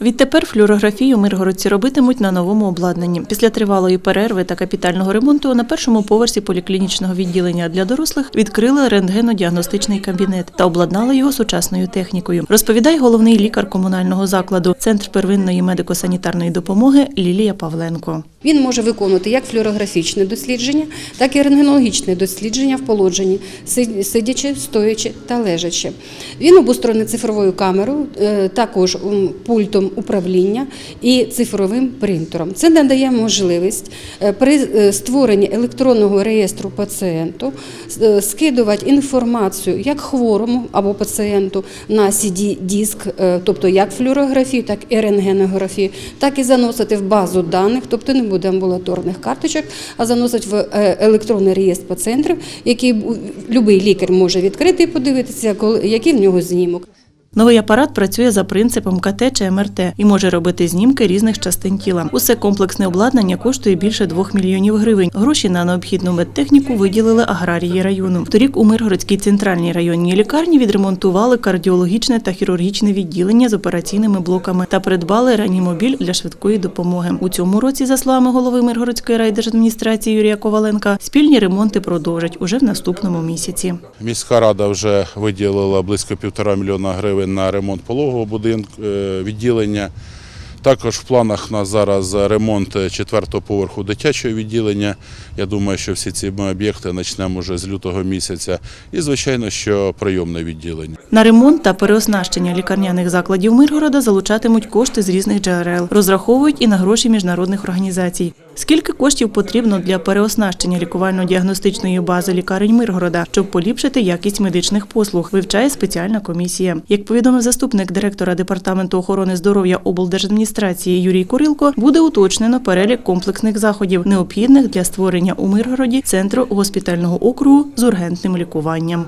Відтепер флюорографію миргородці робитимуть на новому обладнанні. Після тривалої перерви та капітального ремонту на першому поверсі поліклінічного відділення для дорослих відкрили рентгенодіагностичний кабінет та обладнали його сучасною технікою. Розповідає головний лікар комунального закладу Центр первинної медико-санітарної допомоги Лілія Павленко. Він може виконувати як флюорографічне дослідження, так і рентгенологічне дослідження в положенні, сидячи, стоячи та лежачи. Він обустроєний цифровою камерою, е, також пультом управління і цифровим принтером. Це надає можливість е, при е, створенні електронного реєстру пацієнту скидувати інформацію як хворому або пацієнту на CD-диск, е, тобто як флюорографію, так і рентгенографію, так і заносити в базу даних, тобто не буде амбулаторних карточок, а заносить в е, електронний реєстр пацієнтів, який будь-який лікар може відкрити і подивитися, який в нього знімок. Новий апарат працює за принципом КТ чи МРТ і може робити знімки різних частин тіла. Усе комплексне обладнання коштує більше 2 мільйонів гривень. Гроші на необхідну медтехніку виділили аграрії району. Торік у Миргородській центральній районній лікарні відремонтували кардіологічне та хірургічне відділення з операційними блоками та придбали реанімобіль для швидкої допомоги. У цьому році, за словами голови Миргородської райдержадміністрації Юрія Коваленка, спільні ремонти продовжать уже в наступному місяці. Міська рада вже виділила близько півтора мільйона гривень на ремонт пологового будинку е, відділення. Також в планах у нас зараз ремонт четвертого поверху дитячого відділення. Я думаю, що всі ці об'єкти почнемо вже з лютого місяця. І, звичайно, що прийомне відділення. На ремонт та переоснащення лікарняних закладів Миргорода залучатимуть кошти з різних джерел. Розраховують і на гроші міжнародних організацій. Скільки коштів потрібно для переоснащення лікувально-діагностичної бази лікарень Миргорода, щоб поліпшити якість медичних послуг, вивчає спеціальна комісія. Як повідомив заступник директора департаменту охорони здоров'я облдержадміністрації Юрій Курилко, буде уточнено перелік комплексних заходів, необхідних для створення у Миргороді центру госпітального округу з ургентним лікуванням.